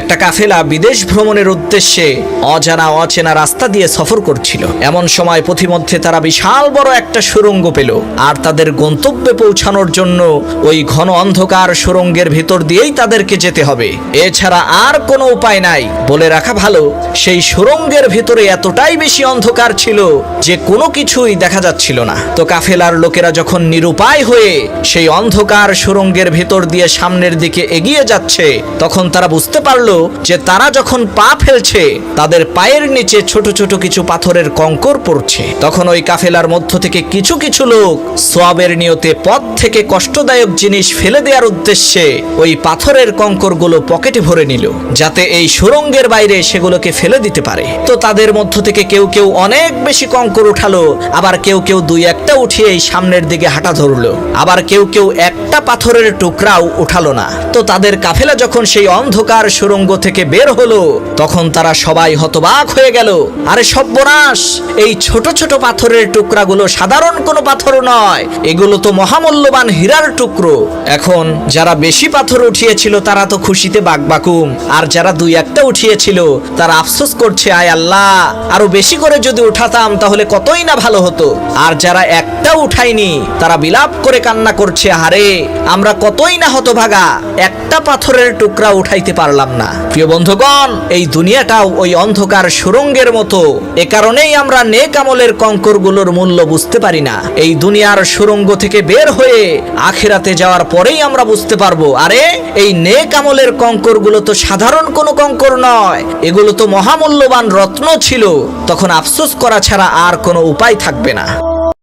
একটা কাফেলা বিদেশ ভ্রমণের উদ্দেশ্যে অজানা অচেনা রাস্তা দিয়ে সফর করছিল। এমন সময় পথিমধ্যে তারা বিশাল বড় একটা সুরঙ্গ পেল আর তাদের গন্তব্যে পৌঁছানোর জন্য ওই ঘন অন্ধকার সুরঙ্গের ভিতর দিয়েই তাদেরকে যেতে হবে। এছাড়া আর কোনো উপায় নাই। বলে রাখা ভালো, সেই সুরঙ্গের ভিতরে এতটাই বেশি অন্ধকার ছিল যে কোনো কিছুই দেখা যাচ্ছিল না। তো কাফেলার লোকেরা যখন নিরুপায় হয়ে সেই অন্ধকার সুরঙ্গের ভেতর দিয়ে সামনের দিকে এগিয়ে যাচ্ছে, তখন তারা বুঝতে পারল যে তারা যখন পা ফেলছে, তাদের পায়ের নিচে ছোট ছোট কিছু পাথরের কঙ্কর পড়ছে। তখন ওই কাফেলার মধ্য থেকে কিছু কিছু লোক সোয়াবের নিয়তে পথ থেকে কষ্টদায়ক জিনিস ফেলে দেওয়ার উদ্দেশ্যে ওই পাথরের কঙ্করগুলো পকেটে ভরে নিল, যাতে এই সুরঙ্গের বাইরে সেগুলোকে ফেলে দিতে পারে। তো তাদের মধ্য থেকে কেউ কেউ অনেক বেশি কঙ্কর উঠালো, আবার কেউ কেউ দুই একটা উঠিয়ে এই সামনের দিকে হাঁটা ধরলো, আবার কেউ কেউ একটা পাথরের টুকরাও উঠালো না। তো তাদের কাফেলা যখন সেই অন্ধকার সুরঙ্গ থেকে বের হলো, তখন তারা সবাই হতবাক হয়ে গেল। আরে সর্বনাশ এই ছোট ছোট পাথরের টুকরাগুলো সাধারণ কোনো পাথর নয়, এগুলো তো মহামূল্যবান হীরার টুকরো। এখন যারা বেশি পাথর উঠিয়েছিল, তারা তো খুশিতে বাকবাকুম। আর যারা দুই একটা উঠিয়েছিল, তারা আফসোস করছে, আয় আল্লাহ, আরও বেশি করে যদি উঠাতাম, তাহলে কতই না ভালো হতো। আর যারা একটা উঠায়নি, তারা বিলাপ করে কান্না করছে হারে আমরা কতই না হতভাগা, একটা পাথরের টুকরা উঠাইতে পারলাম না। প্রিয় বন্ধুগণ, এই দুনিয়াটাও ওই অন্ধকার সুরঙ্গের মতো। এ কারণেই আমরা নেক আমলের কঙ্করগুলোর মূল্য বুঝতে পারি না। এই দুনিয়ার সুরঙ্গ থেকে বের হয়ে আখেরাতে যাওয়ার পরেই আমরা বুঝতে পারব, আরে, এই নেক আমলের কঙ্করগুলো তো সাধারণ কোনো কঙ্কর নয়। এগুলো তো মহামূল্যবান রত্ন ছিল। তখন আফসোস করা ছাড়া আর কোনো উপায় থাকবে না।